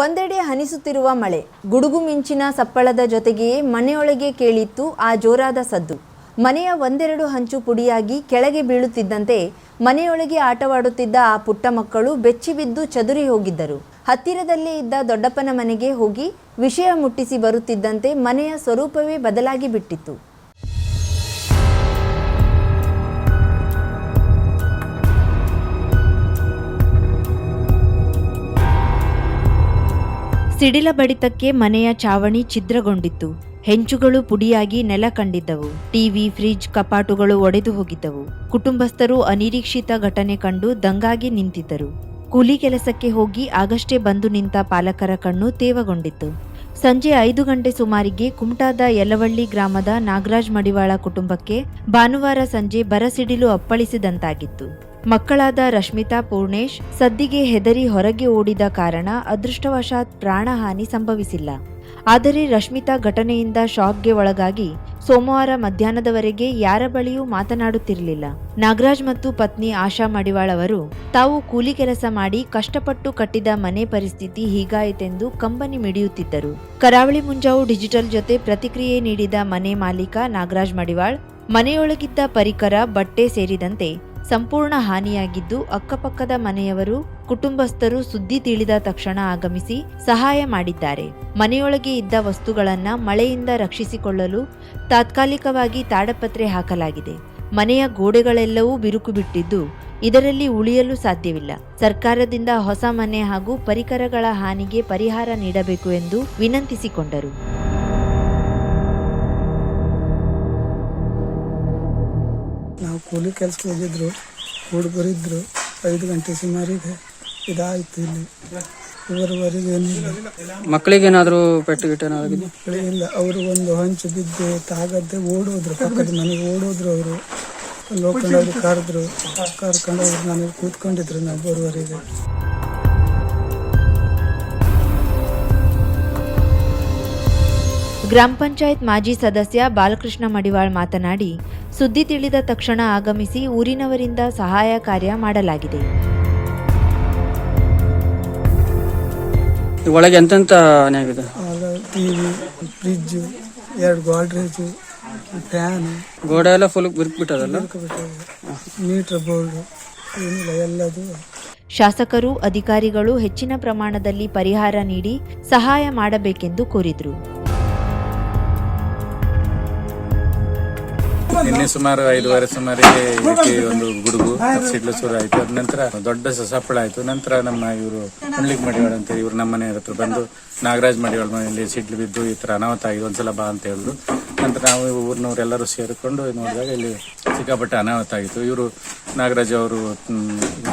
ಒಂದೆಡೆ ಹನಿಸುತ್ತಿರುವ ಮಳೆ, ಗುಡುಗು ಮಿಂಚಿನ ಸಪ್ಪಳದ ಜೊತೆಗೆಯೇ ಮನೆಯೊಳಗೆ ಕೇಳಿತ್ತು ಆ ಜೋರಾದ ಸದ್ದು. ಮನೆಯ ಒಂದೆರಡು ಹಂಚು ಪುಡಿಯಾಗಿ ಕೆಳಗೆ ಬೀಳುತ್ತಿದ್ದಂತೆ ಮನೆಯೊಳಗೆ ಆಟವಾಡುತ್ತಿದ್ದ ಆ ಪುಟ್ಟ ಮಕ್ಕಳು ಬೆಚ್ಚಿ ಬಿದ್ದು ಚದುರಿ ಹೋಗಿದ್ದರು. ಹತ್ತಿರದಲ್ಲೇ ಇದ್ದ ದೊಡ್ಡಪ್ಪನ ಮನೆಗೆ ಹೋಗಿ ವಿಷಯ ಮುಟ್ಟಿಸಿ ಬರುತ್ತಿದ್ದಂತೆ ಮನೆಯ ಸ್ವರೂಪವೇ ಬದಲಾಗಿ ಬಿಟ್ಟಿತ್ತು. ಸಿಡಿಲ ಬಡಿತಕ್ಕೆ ಮನೆಯ ಚಾವಣಿ ಛಿದ್ರಗೊಂಡಿತ್ತು. ಹೆಂಚುಗಳು ಪುಡಿಯಾಗಿ ನೆಲ ಕಂಡಿದ್ದವು. ಟಿವಿ, ಫ್ರಿಜ್ ಕಪಾಟುಗಳು ಒಡೆದು ಹೋಗಿದ್ದವು. ಕುಟುಂಬಸ್ಥರು ಅನಿರೀಕ್ಷಿತ ಘಟನೆ ಕಂಡು ದಂಗಾಗಿ ನಿಂತಿದ್ದರು. ಕೂಲಿ ಕೆಲಸಕ್ಕೆ ಹೋಗಿ ಆಗಷ್ಟೇ ಬಂದು ನಿಂತ ಪಾಲಕರ ಕಣ್ಣು ತೇವಗೊಂಡಿತ್ತು. ಸಂಜೆ ಐದು ಗಂಟೆ ಸುಮಾರಿಗೆ ಕುಮಟಾದ ಯಲವಳ್ಳಿ ಗ್ರಾಮದ ನಾಗರಾಜ್ ಮಡಿವಾಳ ಕುಟುಂಬಕ್ಕೆ ಭಾನುವಾರ ಸಂಜೆ ಬರಸಿಡಿಲು ಅಪ್ಪಳಿಸಿದಂತಾಗಿತ್ತು. ಮಕ್ಕಳಾದ ರಶ್ಮಿತಾ ಪೂರ್ಣೇಶ್ ಸದ್ದಿಗೆ ಹೆದರಿ ಹೊರಗೆ ಓಡಿದ ಕಾರಣ ಅದೃಷ್ಟವಶಾತ್ ಪ್ರಾಣಹಾನಿ ಸಂಭವಿಸಿಲ್ಲ. ಆದರೆ ರಶ್ಮಿತಾ ಘಟನೆಯಿಂದ ಶಾಕ್ಗೆ ಒಳಗಾಗಿ ಸೋಮವಾರ ಮಧ್ಯಾಹ್ನದವರೆಗೆ ಯಾರ ಬಳಿಯೂ ಮಾತನಾಡುತ್ತಿರಲಿಲ್ಲ. ನಾಗರಾಜ್ ಮತ್ತು ಪತ್ನಿ ಆಶಾ ಮಡಿವಾಳ್ ಅವರು, ತಾವು ಕೂಲಿ ಕೆಲಸ ಮಾಡಿ ಕಷ್ಟಪಟ್ಟು ಕಟ್ಟಿದ ಮನೆ ಪರಿಸ್ಥಿತಿ ಹೀಗಾಯಿತೆಂದು ಕಂಬನಿ ಮಿಡಿಯುತ್ತಿದ್ದರು. ಕರಾವಳಿ ಮುಂಜಾವು ಡಿಜಿಟಲ್ ಜೊತೆ ಪ್ರತಿಕ್ರಿಯೆ ನೀಡಿದ ಮನೆ ಮಾಲೀಕ ನಾಗರಾಜ್ ಮಡಿವಾಳ್, ಮನೆಯೊಳಗಿದ್ದ ಪರಿಕರ, ಬಟ್ಟೆ ಸೇರಿದಂತೆ ಸಂಪೂರ್ಣ ಹಾನಿಯಾಗಿದ್ದು ಅಕ್ಕಪಕ್ಕದ ಮನೆಯವರು, ಕುಟುಂಬಸ್ಥರು ಸುದ್ದಿ ತಿಳಿದ ತಕ್ಷಣ ಆಗಮಿಸಿ ಸಹಾಯ ಮಾಡಿದ್ದಾರೆ. ಮನೆಯೊಳಗೆ ಇದ್ದ ವಸ್ತುಗಳನ್ನ ಮಳೆಯಿಂದ ರಕ್ಷಿಸಿಕೊಳ್ಳಲು ತಾತ್ಕಾಲಿಕವಾಗಿ ತಾಡಪತ್ರೆ ಹಾಕಲಾಗಿದೆ. ಮನೆಯ ಗೋಡೆಗಳೆಲ್ಲವೂ ಬಿರುಕು ಬಿಟ್ಟಿದ್ದು ಇದರಲ್ಲಿ ಉಳಿಯಲು ಸಾಧ್ಯವಿಲ್ಲ. ಸರ್ಕಾರದಿಂದ ಹೊಸ ಮನೆ ಹಾಗೂ ಪರಿಕರಗಳ ಹಾನಿಗೆ ಪರಿಹಾರ ನೀಡಬೇಕು ಎಂದು ವಿನಂತಿಸಿಕೊಂಡರು. ಕೂಲಿ ಕೆಲ್ಸಕ್ಕೆ ಹೋಗಿದ್ರು ಹುಡುಗರಿದ್ರು ಐದು ಗಂಟೆ ಸುಮಾರಿಗೆ ಇದಾಯ್ತು ಇಲ್ಲಿ. ಇವರವರೆಗೆ ಏನಿಲ್ಲ. ಮಕ್ಕಳಿಗೇನಾದರೂ ಪೆಟ್ಟು ಗಿಟ್ಟು ಮಕ್ಕಳಿಗೆ ಇಲ್ಲ. ಅವರು ಒಂದು ಹಂಚು ಬಿದ್ದು ತಾಗದ್ದೆ ಓಡೋದ್ರು ಪಕ್ಕದ ಮನೆಗೆ ಓಡೋದ್ರು ಅವರು. ಲೋಕಂಡ್ರು ಕರೆದ್ರು ಕರ್ಕೊಂಡು ಅವ್ರು ನನಗೆ ಕೂತ್ಕೊಂಡಿದ್ರು ನಾವು ಬರುವವರೆಗೆ. ಗ್ರಾಮ ಪಂಚಾಯತ್ ಮಾಜಿ ಸದಸ್ಯ ಬಾಲಕೃಷ್ಣ ಮಡಿವಾಳ್ ಮಾತನಾಡಿ ಸುದ್ದಿ ತಿಳಿದ ತಕ್ಷಣ ಆಗಮಿಸಿ ಊರಿನವರಿಂದ ಸಹಾಯ ಕಾರ್ಯ ಮಾಡಲಾಗಿದೆ. ಒಳಗೆ ಎಂತೆಂತ ಹಾನಿ ಆಗಿದೆ? ಆಮೇಲೆ ಟಿ ವಿ ಎರಡು ಗೋಡ್ರೇಜು ಫ್ಯಾನ್ ಗೋಡೆ ಎಲ್ಲ ಫುಲ್ ಬಿರುಕ್ಬಿಟ್ಟದಲ್ಲ? ಮೀಟರ್ ಬೋರ್ಡ್ ಏನಿಲ್ಲ ಎಲ್ಲದು. ಶಾಸಕರು ಅಧಿಕಾರಿಗಳು ಹೆಚ್ಚಿನ ಪ್ರಮಾಣದಲ್ಲಿ ಪರಿಹಾರ ನೀಡಿ ಸಹಾಯ ಮಾಡಬೇಕೆಂದು ಕೋರಿದರು. ನಿನ್ನೆ ಸುಮಾರು ಐದುವರೆ ಸುಮಾರಿಗೆ ಇದಕ್ಕೆ ಒಂದು ಗುಡುಗು ಸಿಡ್ಲು ಶುರು ಆಯ್ತು. ಅದ ನಂತರ ದೊಡ್ಡ ಸಸಫಳ ಆಯ್ತು. ನಂತರ ನಮ್ಮ ಇವರು ಹುಣ್ಲಿಕ್ ಮಡಿವಾಳ ಅಂತ ಇವರು ನಮ್ಮ ಮನೆ ಹತ್ರ ಬಂದು ನಾಗರಾಜ್ ಮಡಿವಾಳ ಮನೆಯಲ್ಲಿ ಸಿಡ್ಲು ಬಿದ್ದು ಈ ತರ ಅನಾಹುತ ಆಗಿದೆ, ಒಂದ್ಸಲ ಬಾ ಅಂತ ಹೇಳಿದ್ರು. ನಂತರ ನಾವು ಊರಿನವರೆಲ್ಲರೂ ಸೇರಿಕೊಂಡು ನೋಡಿದಾಗ ಇಲ್ಲಿ ಸಿಕ್ಕಾಪಟ್ಟೆ ಅನಾಹುತ ಆಗಿತ್ತು. ಇವರು ನಾಗರಾಜ್ ಅವರು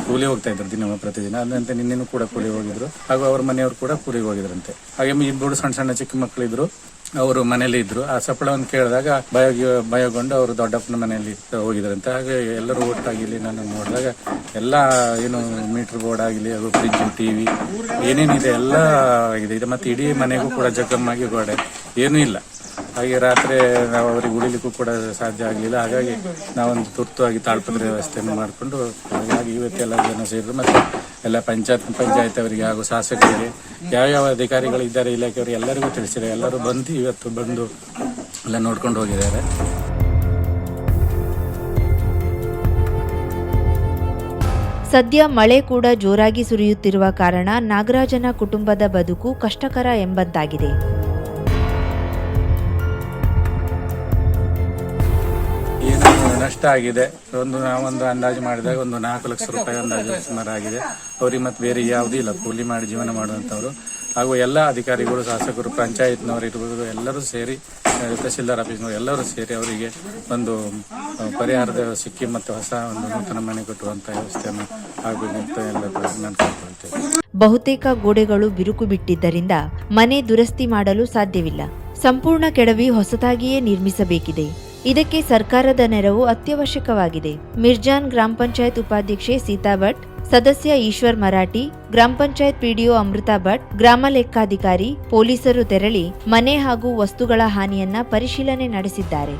ಕೂಲಿ ಹೋಗ್ತಾ ಇದ್ರು ದಿನ ಪ್ರತಿದಿನ. ಅದಂತೆ ನಿನ್ನೆನೂ ಕೂಡ ಕೂಲಿ ಹೋಗಿದ್ರು. ಹಾಗೂ ಅವ್ರ ಮನೆಯವರು ಕೂಡ ಕೂಲಿಗೆ ಹೋಗಿದ್ರಂತೆ. ಹಾಗೆ ಇಬ್ಬರು ಸಣ್ಣ ಸಣ್ಣ ಚಿಕ್ಕ ಮಕ್ಕಳಿದ್ರು ಅವರು ಮನೇಲಿ ಇದ್ರು. ಆ ಸಪ್ಪಳವನ್ನು ಕೇಳಿದಾಗ ಭಯ ಭಯಗೊಂಡು ಅವರು ದೊಡ್ಡಪ್ಪನ ಮನೆಯಲ್ಲಿ ಹೋಗಿದ್ರಂತೆ ಹಾಗೆ ಎಲ್ಲರೂ ಒಟ್ಟಾಗಿ ಇಲ್ಲಿ ನಾನು ನೋಡಿದಾಗ ಎಲ್ಲ ಏನು ಮೀಟರ್ ಬೋರ್ಡ್ ಆಗಲಿ, ಅದು ಫ್ರಿಜ್ ಟಿವಿ ಏನೇನಿದೆ ಎಲ್ಲ ಆಗಿದೆ ಇದೆ ಮತ್ತೆ ಇಡೀ ಮನೆಗೂ ಕೂಡ ಜಗಮ್ಮಾಗಿ ಗೋಡೆ. ಏನೂ ಇಲ್ಲ. ಹಾಗೆ ರಾತ್ರಿ ನಾವು ಅವರಿಗೆ ಉಳಿಲಿಕ್ಕೂ ಕೂಡ ಸಾಧ್ಯ ಆಗಲಿಲ್ಲ. ಹಾಗಾಗಿ ನಾವೊಂದು ಆಗಿ ತಾಳ್ಪತ್ರೆ ವ್ಯವಸ್ಥೆಯನ್ನು ಮಾಡಿಕೊಂಡು, ಹಾಗಾಗಿ ಇವತ್ತೆಲ್ಲ ಜನ ಸೇರಿದ್ರು. ಮತ್ತೆ ಎಲ್ಲ ಪಂಚಾಯತ್ ಪಂಚಾಯತ್ ಅವರಿಗೆ ಹಾಗೂ ಶಾಸಕರಿಗೆ, ಯಾವ್ಯಾವ ಅಧಿಕಾರಿಗಳು ಇದ್ದಾರೆ, ಇಲಾಖೆಯವರು ಎಲ್ಲರಿಗೂ ತಿಳಿಸಿದ್ದಾರೆ ಎಲ್ಲರೂ ಬಂದು ಇವತ್ತು ಬಂದು ಎಲ್ಲ ನೋಡ್ಕೊಂಡು ಹೋಗಿದ್ದಾರೆ. ಸದ್ಯ ಮಳೆ ಕೂಡ ಜೋರಾಗಿ ಸುರಿಯುತ್ತಿರುವ ಕಾರಣ ನಾಗರಾಜನ ಕುಟುಂಬದ ಬದುಕು ಕಷ್ಟಕರ ಎಂಬಂತಾಗಿದೆ. ನಷ್ಟ ಆಗಿದೆ. ಒಂದು ನಾವೊಂದು ಅಂದಾಜು ಮಾಡಿದಾಗ ಒಂದು ನಾಲ್ಕು ಲಕ್ಷ ರೂಪಾಯಿ ಅಂದಾಜು ಸುಮಾರು ಆಗಿದೆ. ಅವ್ರಿಗೆ ಮತ್ತೆ ಬೇರೆ ಯಾವುದೂ ಇಲ್ಲ. ಕೂಲಿ ಮಾಡಿ ಜೀವನ ಮಾಡುವಂಥವ್ರು. ಹಾಗೂ ಎಲ್ಲ ಅಧಿಕಾರಿಗಳು, ಶಾಸಕರು, ಪಂಚಾಯತ್ನವರು ಇರ್ಬೋದು, ಎಲ್ಲರೂ ಸೇರಿ ತಹಸೀಲ್ದಾರ್ ಆಫೀಸ್ನವರು ಎಲ್ಲರೂ ಸೇರಿ ಅವರಿಗೆ ಒಂದು ಪರಿಹಾರದ ಸಿಕ್ಕಿ ಮತ್ತು ಹೊಸ ಒಂದು ನೂತನ ಮನೆ ಕಟ್ಟುವಂಥ ವ್ಯವಸ್ಥೆಯನ್ನು ಆಗಬೇಕಂತ ಎಲ್ಲ ಬಹುತೇಕ ಗೋಡೆಗಳು ಬಿರುಕು ಬಿಟ್ಟಿದ್ದರಿಂದ ಮನೆ ದುರಸ್ತಿ ಮಾಡಲು ಸಾಧ್ಯವಿಲ್ಲ. ಸಂಪೂರ್ಣ ಕೆಡವಿ ಹೊಸದಾಗಿಯೇ ನಿರ್ಮಿಸಬೇಕಿದೆ. ಇದಕ್ಕೆ ಸರ್ಕಾರದ ನೆರವು ಅತ್ಯವಶ್ಯಕವಾಗಿದೆ. ಮಿರ್ಜಾನ್ ಗ್ರಾಮ ಪಂಚಾಯತ್ ಉಪಾಧ್ಯಕ್ಷೆ ಸೀತಾ ಭಟ್, ಸದಸ್ಯ ಈಶ್ವರ್ ಮರಾಠಿ, ಗ್ರಾಮ ಪಂಚಾಯತ್ ಪಿಡಿಒ ಅಮೃತಾ ಭಟ್, ಗ್ರಾಮ ಲೆಕ್ಕಾಧಿಕಾರಿ, ಪೊಲೀಸರು ತೆರಳಿ ಮನೆ ಹಾಗೂ ವಸ್ತುಗಳ ಹಾನಿಯನ್ನ ಪರಿಶೀಲನೆ ನಡೆಸಿದ್ದಾರೆ.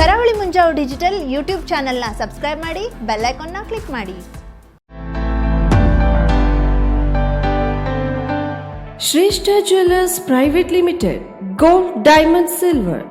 ಕರಾವಳಿ ಮುಂಜಾವು ಡಿಜಿಟಲ್ ಯೂಟ್ಯೂಬ್ ಚಾನೆಲ್ನ ಸಬ್ಸ್ಕ್ರೈಬ್ ಮಾಡಿ, ಬೆಲ್ ಐಕಾನ್ನ ಕ್ಲಿಕ್ ಮಾಡಿ. Shreshta jewellers private limited gold, diamond, silver.